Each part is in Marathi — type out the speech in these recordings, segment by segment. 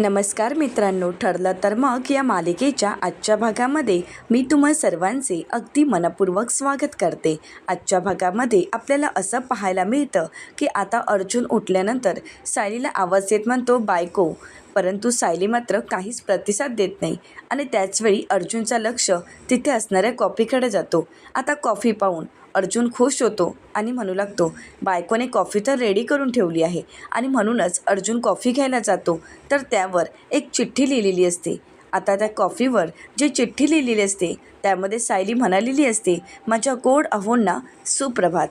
नमस्कार मित्रांनो ठरलं तर मग या मालिकेच्या आजच्या भागामध्ये मी तुम्हा सर्वांचे अगदी मनपूर्वक स्वागत करते. आजच्या भागामध्ये आपल्याला असं पाहायला मिळतं की आता अर्जुन उठल्यानंतर सायलीला आवाज येत म्हणतो बायको. परंतु सायली मात्र काहीच प्रतिसाद देत नाही आणि त्याचवेळी अर्जुनचं लक्ष तिथे असणाऱ्या कॉफीकडे जातो. आता कॉफी पाहून अर्जुन खुश होतो आणि म्हणू लागतो बायकोने कॉफी तर रेडी करून ठेवली आहे आणि म्हणूनच अर्जुन कॉफी घ्यायला जातो. तर त्यावर एक चिठ्ठी लिहिलेली असते. आता त्या कॉफीवर जी चिठ्ठी लिहिलेली असते त्यामध्ये सायली म्हणालेली असते माझ्या गोड अहोंना सुप्रभात.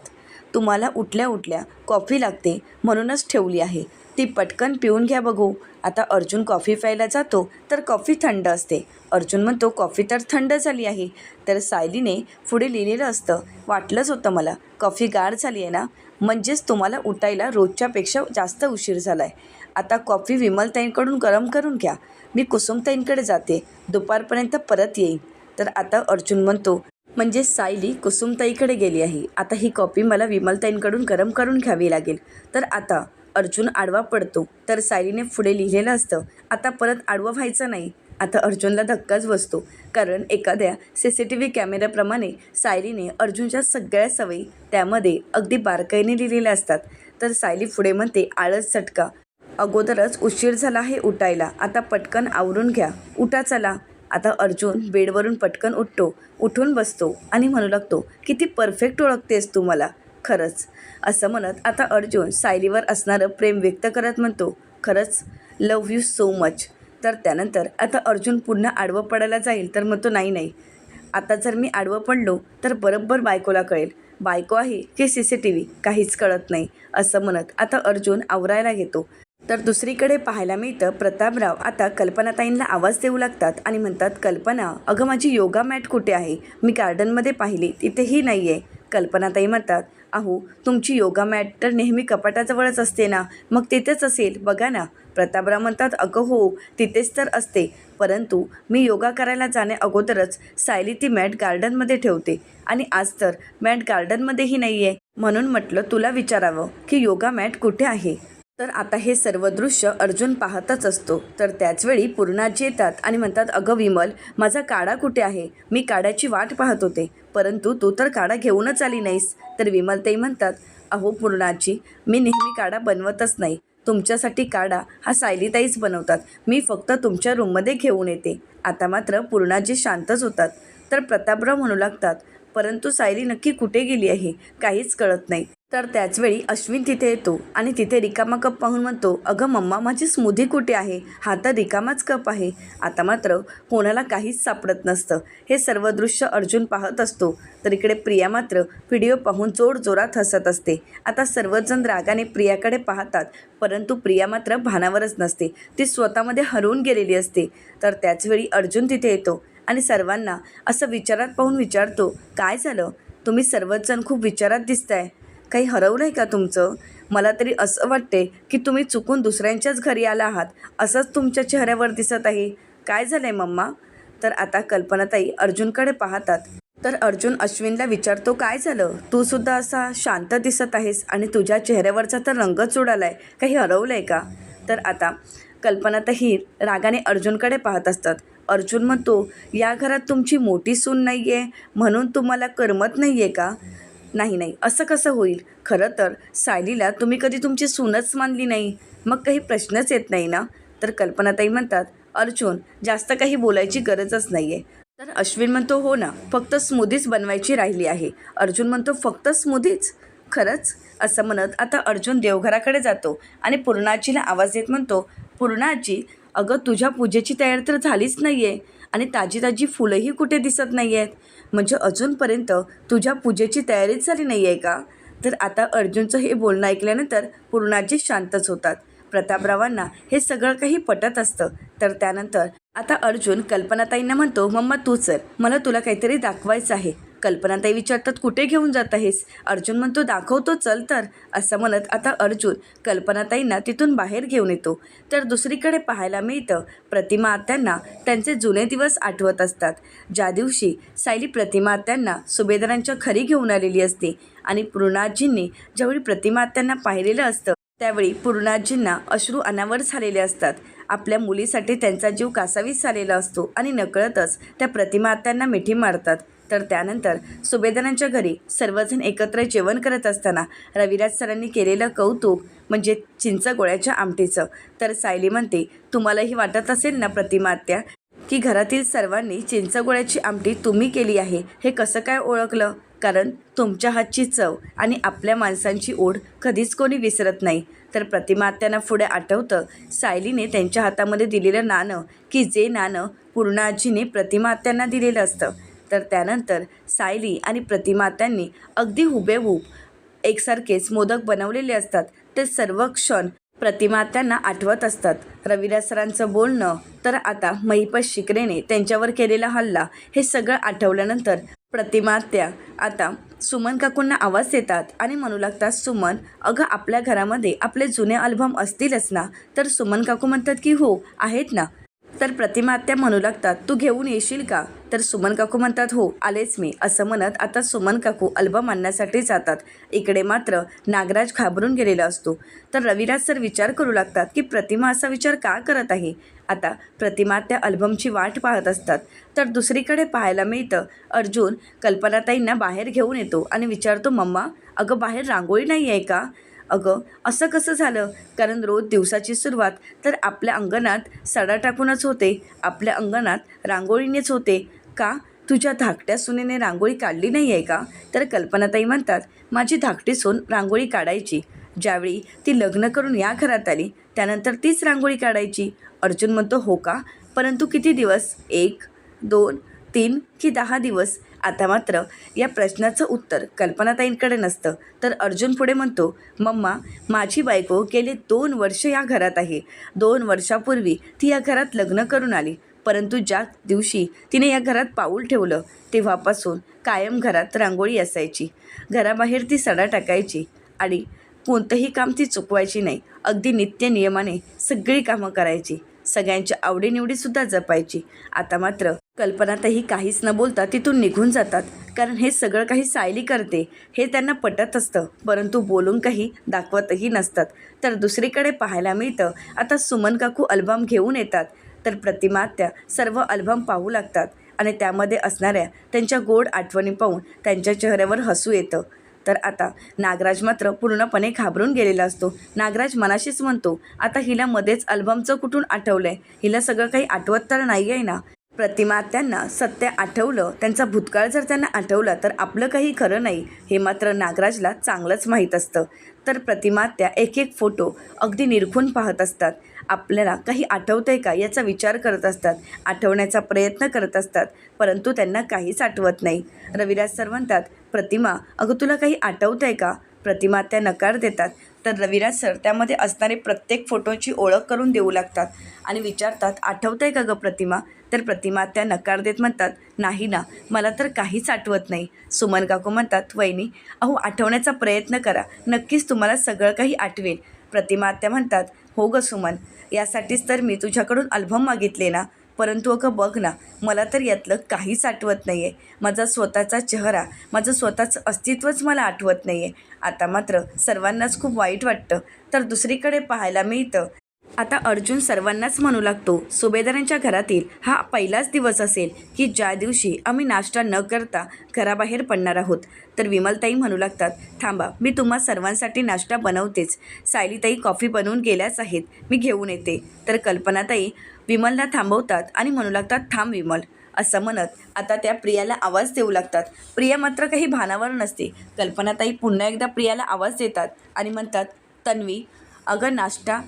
तुम्हाला उठल्या उठल्या कॉफी लागते म्हणूनच ठेवली आहे. ती पटकन पिऊन घ्या बघू. आता अर्जुन कॉफी प्यायला जातो तर कॉफी थंड असते. अर्जुन म्हणतो कॉफी तर थंड झाली आहे. तर सायलीने पुढे लिहिलेलं असतं वाटलंच होतं मला. कॉफी गार झाली आहे ना? म्हणजेच तुम्हाला उठायला रोजच्यापेक्षा जास्त उशीर झाला आहे आता कॉफी विमलताईंकडून गरम करून घ्या. मी कुसुमताईंकडे जाते. दुपारपर्यंत परत येईन. तर आता अर्जुन म्हणतो म्हणजे सायली कुसुमताईकडे गेली आहे. आता ही कॉपी मला विमलताईंकडून गरम करून घ्यावी लागेल. तर आता अर्जुन आडवा पडतो. तर सायलीने पुढे लिहिलेलं असतं आता परत आडवं व्हायचं नाही आता अर्जुनला धक्काच बसतो. कारण एखाद्या सी सी टी व्ही कॅमेऱ्याप्रमाणे सायलीने अर्जुनच्या सगळ्या सवयी त्यामध्ये अगदी बारकाईने लिहिलेल्या असतात. तर सायली पुढे म्हणते आळस चटका अगोदरच उशीर झाला आहे उठायला. आता पटकन आवरून घ्या. उठा चला. आता अर्जुन बेडवरून पटकन उठतो. उठून बसतो आणि म्हणू लागतो किती परफेक्ट ओळखतेस तू मला. खरंच. असं म्हणत आता अर्जुन सायलीवर असणारं प्रेम व्यक्त करत म्हणतो खरंच लव यू सो मच तर त्यानंतर आता अर्जुन पुन्हा आडवं पडायला जाईल तर म्हणतो नाही नाही. आता जर मी आडवं पडलो तर बरोबर बायकोला कळेल. बायको आहे की सी सी टी व्ही काहीच कळत नाही. असं म्हणत आता अर्जुन आवरायला घेतो तर दुसरीकडे पाहायला मिळतं प्रतापराव आता कल्पनाताईंना आवाज देऊ लागतात आणि म्हणतात कल्पना अगं माझी योगा मॅट कुठे आहे? मी गार्डनमध्ये पाहिली तिथेही नाही आहे कल्पनाताई म्हणतात अहो तुमची योगा मॅट तर नेहमी कपाटाजवळच असते ना मग तिथेच असेल बघा ना. प्रतापराव म्हणतात अगं हो तिथेच तर असते परंतु मी योगा करायला जाण्या अगोदरच सायली ती मॅट गार्डनमध्ये ठेवते आणि आज तर मॅट गार्डनमध्येही नाही आहे म्हणून म्हटलं तुला विचारावं की योगा मॅट कुठे आहे? तर आता हे सर्व दृश्य अर्जुन पाहतच असतो. तर त्याचवेळी पूर्णाजी येतात आणि म्हणतात अगं विमल माझा काडा कुठे आहे? मी काड्याची वाट पाहत होते परंतु तू तर काडा घेऊनच आली नाहीस. तर विमल तेही म्हणतात अहो पूर्णाजी मी नेहमी काडा बनवतच नाही. तुमच्यासाठी काडा हा सायलीताईच बनवतात. मी फक्त तुमच्या रूममध्ये घेऊन येते. आता मात्र पूर्णाजी शांतच होतात. तर प्रतापराव म्हणू लागतात परंतु सायली नक्की कुठे गेली आहे? काहीच कळत नाही. तर त्याचवेळी अश्विन तिथे येतो आणि तिथे रिकामा कप पाहून म्हणतो अगं मम्मा माझी स्मूदी कुठे आहे? हा तर रिकामाच कप आहे. आता मात्र कोणाला काहीच सापडत नसतं. हे सर्व दृश्य अर्जुन पाहत असतो. तर इकडे प्रिया मात्र व्हिडिओ पाहून जोरजोरात हसत असते. आता सर्वजण रागाने प्रियाकडे पाहतात परंतु प्रिया मात्र भानावरच नसते. ती स्वतःमध्ये हरवून गेलेली असते. तर त्याचवेळी अर्जुन तिथे येतो आणि सर्वांना असं विचारात पाहून विचारतो काय झालं? तुम्ही सर्वचजण खूप विचारात दिसताय. काही हरवलं आहे का तुमचं? मला तरी असं वाटते की तुम्ही चुकून दुसऱ्यांच्याच घरी आला आहात. असंच तुमच्या चेहऱ्यावर दिसत आहे. काय झालं आहे मम्मा? तर आता कल्पनाताई अर्जुनकडे पाहतात. तर अर्जुन अश्विनला विचारतो काय झालं? तू सुद्धा असा शांत दिसत आहेस आणि तुझ्या चेहऱ्यावरचा तर रंगच उडाला आहे काही हरवलं आहे का? तर आता कल्पनाताई रागाने अर्जुनकडे पाहत असतात. अर्जुन म्हणतो या घरात तुमची मोठी सून नाही आहे म्हणून तुम्हाला करमत नाही आहे का? नाही नाही. असं कसं होईल? खरं तर सायलीला तुम्ही कधी तुमची सूनच मानली नाही. मग काही प्रश्नच येत नाही ना? तर कल्पनाताई म्हणतात अर्जुन जास्त काही बोलायची गरजच नाही आहे तर अश्विन म्हणतो हो ना. फक्त स्मूदीच बनवायची राहिली आहे. अर्जुन म्हणतो फक्त स्मूदीच खरंच. असं म्हणत आता अर्जुन देवघराकडे जातो आणि पूर्णाजीला आवाज येत म्हणतो पूर्णाजी अगं तुझ्या पूजेची तयारी तर झालीच नाही आहे आणि ताजी ताजी फुलंही कुठे दिसत नाही आहेत म्हणजे अजूनपर्यंत तुझ्या पूजेची तयारीच झाली नाही आहे का? तर आता अर्जुनचं हे बोलणं ऐकल्यानंतर पूर्णाजी शांतच होतात. प्रतापरावांना हे सगळं काही पटत असतं. तर त्यानंतर आता अर्जुन कल्पनाताईंना म्हणतो मम्मा तू चल. मला तुला काहीतरी दाखवायचं आहे. कल्पनाताई विचारतात कुठे घेऊन जात आहेस? अर्जुन म्हणतो दाखवतो चल तर. असं म्हणत आता अर्जुन कल्पनाताईंना तिथून बाहेर घेऊन येतो. तर दुसरीकडे पाहायला मिळतं प्रतिमा आत्यांना त्यांचे जुने दिवस आठवत असतात. ज्या दिवशी सायली प्रतिमा आत्यांना सुभेदारांच्या घरी घेऊन आलेली असते आणि पूर्णाजींनी ज्यावेळी प्रतिमा आत्यांना पाहिलेलं असतं त्यावेळी पूर्णाजींना अश्रू अनावर झालेले असतात. आपल्या मुलीसाठी त्यांचा जीव कासावीस झालेला असतो आणि नकळतच त्या प्रतिमा आत्यांना मिठी मारतात. तर त्यानंतर सुभेदारांच्या घरी सर्वजण एकत्र जेवण करत असताना रविराज सरांनी केलेलं कौतुक म्हणजे चिंच गोळ्याच्या आमटीचं. तर सायली म्हणते तुम्हालाही वाटत असेल ना प्रतिमात्या की घरातील सर्वांनी चिंचगोळ्याची आमटी तुम्ही केली आहे? हे कसं काय ओळखलं? कारण तुमच्या हातची चव आणि आपल्या माणसांची ओढ कधीच कोणी विसरत नाही. तर प्रतिमा आत्यांना पुढे आठवतं सायलीने त्यांच्या हातामध्ये दिलेलं नाणं की जे नाणं पूर्ण आजीने प्रतिमा आत्यांना दिलेलं असतं. तर त्यानंतर सायली आणि प्रतिमा त्यांनी अगदी हुबेहूब एकसारखेच मोदक बनवलेले असतात. ते सर्व क्षण प्रतिमा त्यांना आठवत असतात. रविराज सरांचं बोलणं तर आता महिपत शिकरेने त्यांच्यावर केलेला हल्ला हे सगळं आठवल्यानंतर प्रतिमा त्या आता सुमन काकूंना आवाज देतात आणि म्हणू लागतात सुमन अगं आपल्या घरामध्ये आपले जुने अल्बम असतीलच ना? तर सुमन काकू म्हणतात की हो आहेत ना? तर प्रतिमा आत्या म्हणू लागतात तू घेऊन येशील का? तर सुमन काकू म्हणतात हो आलेच मी असं म्हणत आता सुमन काकू अल्बम आणण्यासाठी जातात. इकडे मात्र नागराज घाबरून गेलेला असतो. तर रविराज सर विचार करू लागतात की प्रतिमा असा विचार का करत आहे? आता प्रतिमा त्या अल्बमची वाट पाहत असतात. तर दुसरीकडे पाहायला मिळतं अर्जुन कल्पनाताईंना बाहेर घेऊन येतो आणि विचारतो मम्मा अगं बाहेर रांगोळी नाही आहे का? अगं असं कसं झालं? कारण रोज दिवसाची सुरुवात तर आपल्या अंगणात सडा टाकूनच होते. आपल्या अंगणात रांगोळीनेच होते. का? तुझ्या धाकट्या सुनेने रांगोळी काढली नाही आहे का? तर कल्पनाताई म्हणतात माझी धाकटी सून रांगोळी काढायची. ज्यावेळी ती लग्न करून या घरात आली त्यानंतर तीच रांगोळी काढायची. अर्जुन म्हणतो हो का? परंतु किती दिवस? एक दोन तीन की दहा दिवस? आता मात्र या प्रश्नाचं उत्तर कल्पनाताईंकडे नसतं. तर अर्जुन पुढे म्हणतो मम्मा माझी बायको गेले दोन वर्ष या घरात आहे. दोन वर्षापूर्वी ती या घरात लग्न करून आली. परंतु ज्या दिवशी तिने या घरात पाऊल ठेवलं तेव्हापासून कायम घरात रांगोळी असायची. घराबाहेर ती सडा टाकायची आणि कोणतंही काम ती चुकवायची नाही. अगदी नित्य नियमाने सगळी कामं करायची. सगळ्यांच्या आवडीनिवडीसुद्धा जपायची. आता मात्र कल्पनातही काहीच न बोलता तिथून निघून जातात. कारण हे सगळं काही सायली करते हे त्यांना पटत असतं. परंतु बोलून काही दाखवतही नसतात. तर दुसरीकडे पाहायला मिळतं आता सुमन काकू अल्बम घेऊन येतात. तर प्रतिमा त्या सर्व अल्बम पाहू लागतात आणि त्यामध्ये असणाऱ्या त्यांच्या गोड आठवणी पाहून त्यांच्या चेहऱ्यावर हसू येतं. तर आता नागराज मात्र पूर्णपणे घाबरून गेलेला असतो. नागराज मनाशीच म्हणतो आता हिला मध्येच अल्बमचं कुठून आठवलंय? हिला सगळं काही आठवत तर नाही आहे ना? प्रतिमा त्यांना सत्य आठवलं त्यांचा भूतकाळ जर त्यांना आठवला तर आपलं काही खरं नाही हे मात्र नागराजला चांगलंच माहीत असतं. तर प्रतिमा त्या एक एक फोटो अगदी निरखून पाहत असतात. आपल्याला काही आठवतं आहे का याचा विचार करत असतात आठवण्याचा प्रयत्न करत असतात परंतु त्यांना काहीच आठवत नाही. रविराज सर म्हणतात प्रतिमा अगं तुला काही आठवतं आहे का? प्रतिमा त्या नकार देतात. तर रविराज सर त्यामध्ये असणारे प्रत्येक फोटोची ओळख करून देऊ लागतात आणि विचारतात आठवतं आहे का गं प्रतिमा? तर प्रतिमा त्या नकार देत म्हणतात नाही ना मला तर काहीच आठवत नाही. सुमन काकू म्हणतात वहिनी अहो आठवण्याचा प्रयत्न करा. नक्कीच तुम्हाला सगळं काही आठवेल. प्रतिमा त्या म्हणतात हो गं सुमन यासाठीच तर मी तुझ्याकडून अल्बम मागितले ना. परंतु अगं बघ ना मला तर यातलं काहीच आठवत नाही आहे माझा स्वतःचा चेहरा माझं स्वतःचं अस्तित्वच मला आठवत नाही आहे आता मात्र सर्वांनाच खूप वाईट वाटतं. तर दुसरीकडे पाहायला मिळतं. आता अर्जुन सर्वांनाच म्हणू लागतो सुभेदारांच्या घरातील हा पहिलाच दिवस असेल की ज्या दिवशी आम्ही नाश्ता न करता घराबाहेर पडणार आहोत. तर विमलताई म्हणू लागतात थांबा मी तुम्हा सर्वांसाठी नाश्ता बनवतेच. सायलीताई कॉफी बनवून गेल्याच आहेत मी घेऊन येते. तर कल्पनाताई विमलला थांबवतात आणि म्हणू लागतात थांब विमल. असं म्हणत आता त्या प्रियाला आवाज देऊ लागतात. प्रिया मात्र काही भानावर नसते. कल्पनाताई पुन्हा एकदा प्रियाला आवाज देतात आणि म्हणतात तन्वी अगं नाश्ता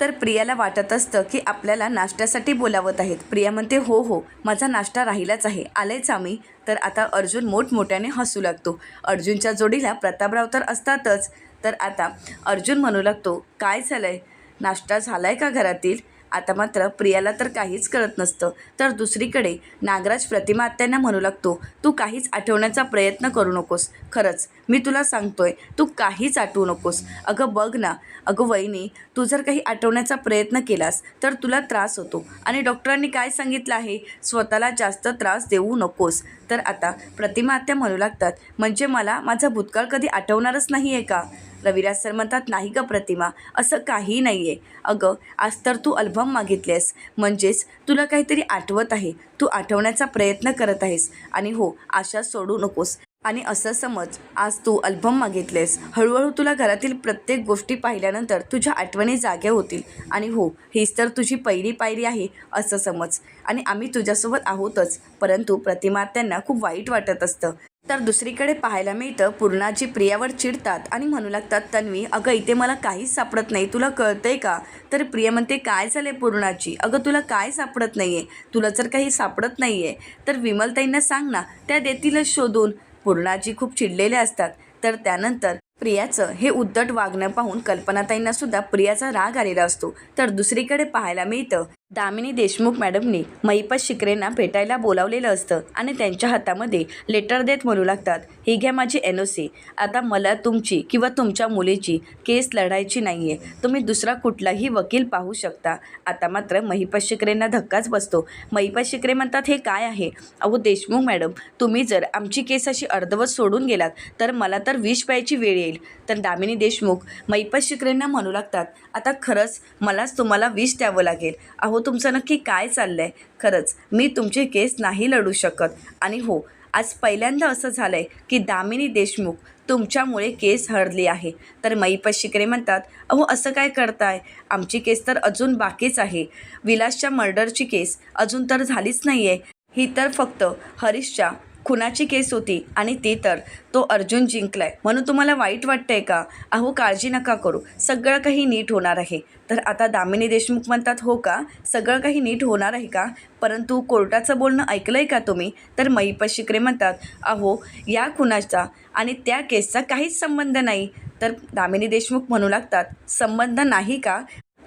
तर प्रियाला वाटत असतं की आपल्याला नाश्त्यासाठी बोलावत आहेत. प्रिया म्हणते हो हो माझा नाश्ता राहिलाच आहे. आलेच आम्ही. तर आता अर्जुन मोठमोठ्याने हसू लागतो. अर्जुनच्या जोडीला प्रतापराव तर असतातच. तर आता अर्जुन म्हणू लागतो काय झालं आहे नाश्ता झाला आहे का घरातील? आता मात्र प्रियाला तर काहीच कळत नसतं. तर दुसरीकडे नागराज प्रतिमा आत्यांना म्हणू लागतो तू काहीच आठवण्याचा प्रयत्न करू नकोस. खरंच मी तुला सांगतोय तू काहीच आठवू नकोस. अगं बघ ना अगं वहिनी तू जर काही आठवण्याचा प्रयत्न केलास तर तुला त्रास होतो. आणि डॉक्टरांनी काय सांगितलं आहे? स्वतःला जास्त त्रास देऊ नकोस. तर आता प्रतिमा आत्या म्हणू लागतात म्हणजे मला माझा भूतकाळ कधी आठवणारच नाही आहे का? रविराज सर म्हणतात नाही का प्रतिमा असं काही नाही आहे अगं आज तर तू अल्बम मागितलेस. म्हणजेच तुला काहीतरी आठवत आहे. तू आठवण्याचा प्रयत्न करत आहेस. आणि हो आशा सोडू नकोस. आणि असं समज आज तू अल्बम मागितलेस. हळूहळू तुला घरातील प्रत्येक गोष्टी पाहिल्यानंतर तुझ्या आठवणी जाग्या होतील. आणि हो हीच तर तुझी पहिली पायरी आहे असं समज. आणि आम्ही तुझ्यासोबत आहोतच. परंतु प्रतिमा त्यांना खूप वाईट वाटत असतं. तर दुसरीकडे पाहायला मिळतं पूर्णाजी प्रियावर चिडतात आणि म्हणू लागतात तन्वी अगं इथे मला काहीच सापडत नाही तुला कळतंय का? तर प्रिया म्हणते काय झालंय पूर्णाची अगं तुला काय सापडत नाही आहे तुला जर काही सापडत नाही आहे तर विमलताईंना सांग ना त्या देतीलच शोधून. पूर्णाजी खूप चिडलेल्या असतात. तर त्यानंतर प्रियाचं हे उद्धट वागणं पाहून कल्पनाताईंना सुद्धा प्रियाचा राग आलेला असतो. तर दुसरीकडे पाहायला मिळतं दामिनी देशमुख मॅडमनी महिपत शिकरेंना भेटायला बोलावलेलं असतं आणि त्यांच्या हातामध्ये लेटर देत म्हणू लागतात ही घ्या माझी एन ओ सी आता मला तुमची किंवा तुमच्या मुलीची केस लढायची नाही आहे तुम्ही दुसरा कुठलाही वकील पाहू शकता. आता मात्र महिपत शिकरेंना धक्काच बसतो. महिपत शिकरे म्हणतात हे काय आहे? अहो देशमुख मॅडम तुम्ही जर आमची केस अशी अर्धवत सोडून गेलात तर मला तर विष प्यायची वेळ येईल. तर दामिनी देशमुख महिपत शिकरेंना म्हणू लागतात आता खरंच मलाच तुम्हाला विष द्यावं लागेल. अहो हो, तुमचं नक्की काय चाललं आहे खरंच मी तुमची केस नाही लढू शकत. आणि हो आज पहिल्यांदा असं झालं आहे की दामिनी देशमुख तुमच्यामुळे केस हरली आहे. तर महिपत शिकरे म्हणतात अहो असं काय करताय? आमची केस तर अजून बाकीच आहे. विलासच्या मर्डरची केस अजून तर झालीच नाही आहे ही तर फक्त हरीशच्या खुनाची केस होती आणि ती तर तो अर्जुन जिंकलाय. म्हणून तुम्हाला वाईट वाटतंय का? अहो काळजी नका करू. सगळं काही नीट होणार आहे. तर आता दामिनी देशमुख म्हणतात हो का? सगळं काही नीट होणार आहे का? परंतु कोर्टाचं बोलणं ऐकलं आहे का तुम्ही? तर महिपत शिकरे म्हणतात अहो या खुनाचा आणि त्या केसचा काहीच संबंध नाही. तर दामिनी देशमुख म्हणू लागतात संबंध नाही का?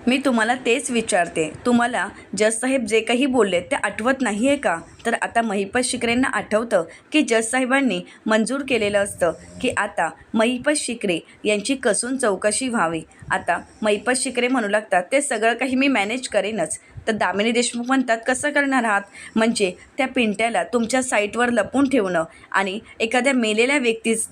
मी तुम्हाला तेच विचारते. तुम्हाला जज साहेब जे काही बोलले ते आठवत नाही आहे का? तर आता महिपत शिकरेंना आठवतं की जज साहेबांनी मंजूर केलेलं असतं की आता महिपत शिकरे यांची कसून चौकशी व्हावी. आता महिपत शिकरे म्हणू लागतात ते सगळं काही मी मॅनेज करेनच. तर दामिनी देशमुख म्हणतात कसं करणार आहात? म्हणजे त्या पिंट्याला तुमच्या साईटवर लपून ठेवणं आणि एखाद्या मेलेल्या व्यक्तीच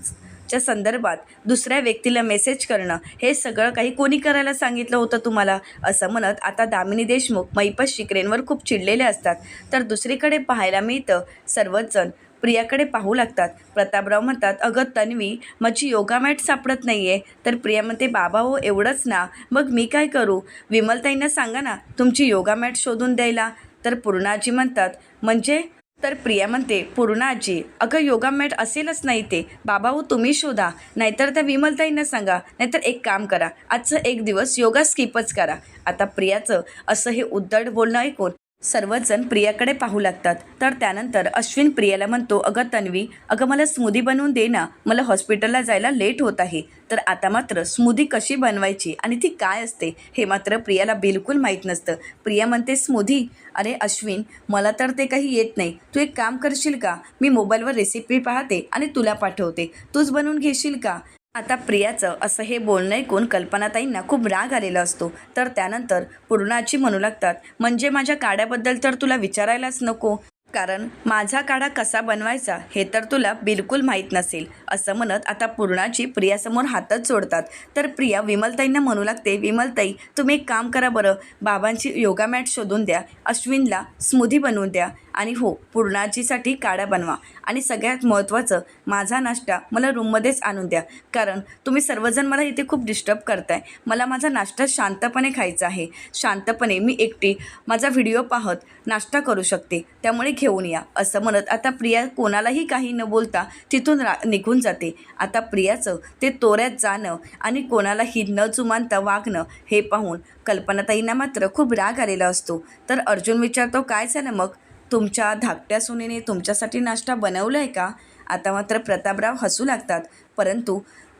च्या संदर्भात दुसऱ्या व्यक्तीला मेसेज करणं हे सगळं काही कोणी करायला सांगितलं होतं तुम्हाला? असं म्हणत आता दामिनी देशमुख मैपत शिकरेंवर खूप चिडलेले असतात. तर दुसरीकडे पाहायला मिळतं सर्वच जण प्रियाकडे पाहू लागतात. प्रतापराव म्हणतात अगं तन्वी माझी योगा मॅट सापडत नाही आहे तर प्रिया म्हणते बाबा हो एवढंच ना. मग मी काय करू? विमलताईंना सांगा ना तुमची योगा मॅट शोधून द्यायला. तर पूर्णाजी म्हणतात म्हणजे तर प्रिया म्हणते पूर्ण आजी अगं योगा मॅट असेलच नाही ते. बाबा हो तुम्ही शोधा. नाहीतर त्या विमलताईंना सांगा. नाहीतर एक काम करा. आजचं एक दिवस योगा स्किपच करा. आता प्रियाचं असं हे उद्धट बोलणं ऐकून सर्वच जण प्रियाकडे पाहू लागतात. तर त्यानंतर अश्विन प्रियाला म्हणतो अगं तन्वी अगं मला स्मूदी बनवून दे ना. मला हॉस्पिटलला जायला लेट होत आहे. तर आता मात्र स्मूदी कशी बनवायची आणि ती काय असते हे मात्र प्रियाला बिलकुल माहीत नसतं. प्रिया म्हणते स्मूदी? अरे अश्विन मला तर ते काही येत नाही. तू एक काम करशील का? मी मोबाईलवर रेसिपी पाहते आणि तुला पाठवते. तूच बनवून घेशील का? आता प्रियाचं असं हे बोलणं ऐकून कल्पनाताईंना खूप राग आलेला असतो. तर त्यानंतर पूर्णाची म्हणू लागतात म्हणजे माझ्या काड्याबद्दल तर तुला विचारायलाच नको. कारण माझा काढा कसा बनवायचा हे तर तुला बिलकुल माहीत नसेल असं म्हणत आता पूर्णाची प्रियासमोर हातच जोडतात. तर प्रिया विमलताईंना म्हणू लागते विमलताई तुम्ही एक काम करा बरं. बाबांची योगा मॅट शोधून द्या. अश्विनला स्मूदी बनवून द्या. आणि हो पुरणाचीसाठी काढा बनवा. आणि सगळ्यात महत्त्वाचं माझा नाश्ता मला रूममध्येच आणून द्या. कारण तुम्ही सर्वजण मला इथे खूप डिस्टर्ब करताय. मला माझा नाश्ता शांतपणे खायचा आहे. शांतपणे मी एकटी माझा व्हिडिओ पाहत नाश्ता करू शकते. त्यामुळे घेऊन या असं म्हणत आता प्रिया कोणालाही काही न बोलता तिथून रा निघून जाते. आता प्रियाचं ते तोऱ्यात जाणं आणि कोणालाही न जुमानता वागणं हे पाहून कल्पनाताईंना मात्र खूप राग आलेला असतो. तर अर्जुन विचारतो काय झालं मग? तुमच्या धाकट्या सुनेने तुमच्यासाठी नाश्ता बनवला आहे का? आता मात्र प्रतापराव हसू लागतात. परंतु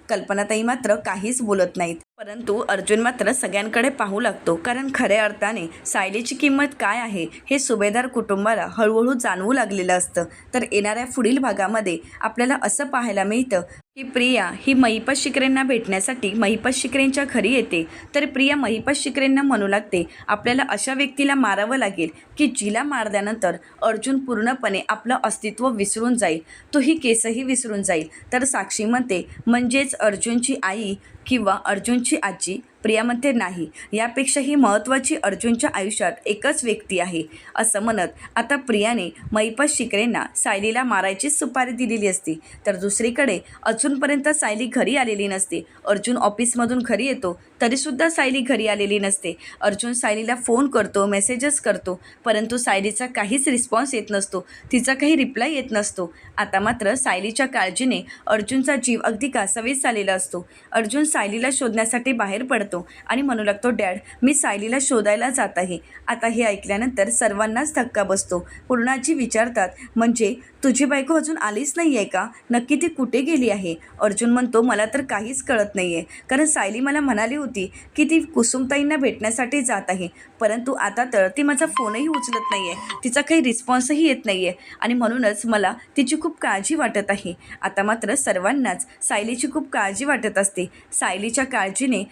कल्पनाताई मात्र काहीच बोलत नाहीत. परंतु अर्जुन मात्र सगळ्यांकडे पाहू लागतो. कारण खऱ्या अर्थाने सायलीची किंमत काय आहे हे सुभेदार कुटुंबाला हळूहळू जाणवू लागलेलं असतं. तर येणाऱ्या पुढील भागामध्ये आपल्याला असं पाहायला मिळतं. की प्रिया ही महिपत शिकरेंना भेटण्यासाठी महिपत शिकरेंच्या घरी येते. तर प्रिया महिपत शिकरेंना म्हणू लागते आपल्याला अशा व्यक्तीला मारावं लागेल की जिला मारल्यानंतर अर्जुन पूर्णपणे आपलं अस्तित्व विसरून जाईल. तो ही केसही विसरून जाईल. तर साक्षी म्हणते म्हणजेच अर्जुनची आई किंवा अर्जुनची आजी प्रिया म्हणते नाही. यापेक्षाही महत्त्वाची अर्जुनच्या आयुष्यात एकच व्यक्ती आहे असं म्हणत आता प्रियाने मैपत शिकरेंना सायलीला मारायची सुपारी दिलेली असती. तर दुसरीकडे अजूनपर्यंत सायली घरी आलेली नसते. अर्जुन ऑफिसमधून घरी येतो तरीसुद्धा सायली घरी आलेली नसते. अर्जुन सायलीला फोन करतो मेसेजेस करतो परंतु सायलीचा काहीच रिस्पॉन्स येत नसतो तिचा काही रिप्लाय येत नसतो. आता मात्र सायलीच्या काळजीने अर्जुनचा जीव अगदी कासावीस झालेला असतो. अर्जुन सायलीला शोधण्यासाठी बाहेर पडतो. आणि म्हणू लागतो डॅड मी सायलीला शोधायला जात आहे. आता हे ऐकल्यानंतर सर्वांनाच धक्का बसतो. पूर्णाजी विचारतात म्हणजे तुझी बायको अजून आलीच नाही आहे का? नक्की ती कुठे गेली आहे? अर्जुन म्हणतो मला तर काहीच कळत नाही आहे कारण सायली मला म्हणाली होती की ती कुसुमताईंना भेटण्यासाठी जात आहे. परंतु आता तर ती माझा फोनही उचलत नाही आहे तिचा काही रिस्पॉन्सही येत नाही आहे आणि म्हणूनच मला तिची खूप काळजी वाटत आहे. आता मात्र सर्वांनाच सायलीची खूप काळजी वाटत असते. सायलीच्या काळजीने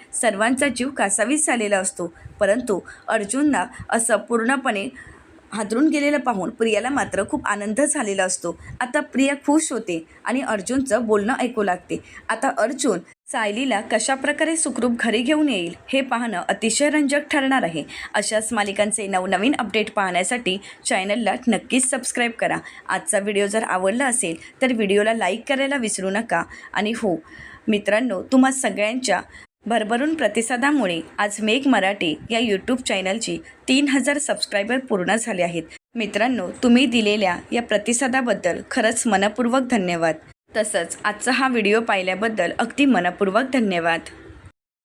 सर्वांचा जीव कासावीस झालेला असतो. परंतु अर्जुनना असं पूर्णपणे हादरून गेलेलं पाहून प्रियाला मात्र खूप आनंद झालेला असतो. आता प्रिया खुश होते आणि अर्जुनचं बोलणं ऐकू लागते. आता अर्जुन सायलीला कशाप्रकारे सुखरूप घरी घेऊन येईल हे पाहणं अतिशय रंजक ठरणार आहे. अशाच मालिकांचे नवनवीन अपडेट पाहण्यासाठी चॅनलला नक्कीच सबस्क्राईब करा. आजचा व्हिडिओ जर आवडला असेल तर व्हिडिओला लाईक करायला विसरू नका. आणि हो मित्रांनो तुम्हा सगळ्यांच्या भरभरून प्रतिसादामुळे आज मेघ मराठी या यूट्यूब चॅनलची तीन हजार सबस्क्रायबर पूर्ण झाले आहेत. मित्रांनो तुम्ही दिलेल्या या प्रतिसादाबद्दल खरंच मनपूर्वक धन्यवाद. तसंच आजचा हा व्हिडिओ पाहिल्याबद्दल अगदी मनपूर्वक धन्यवाद.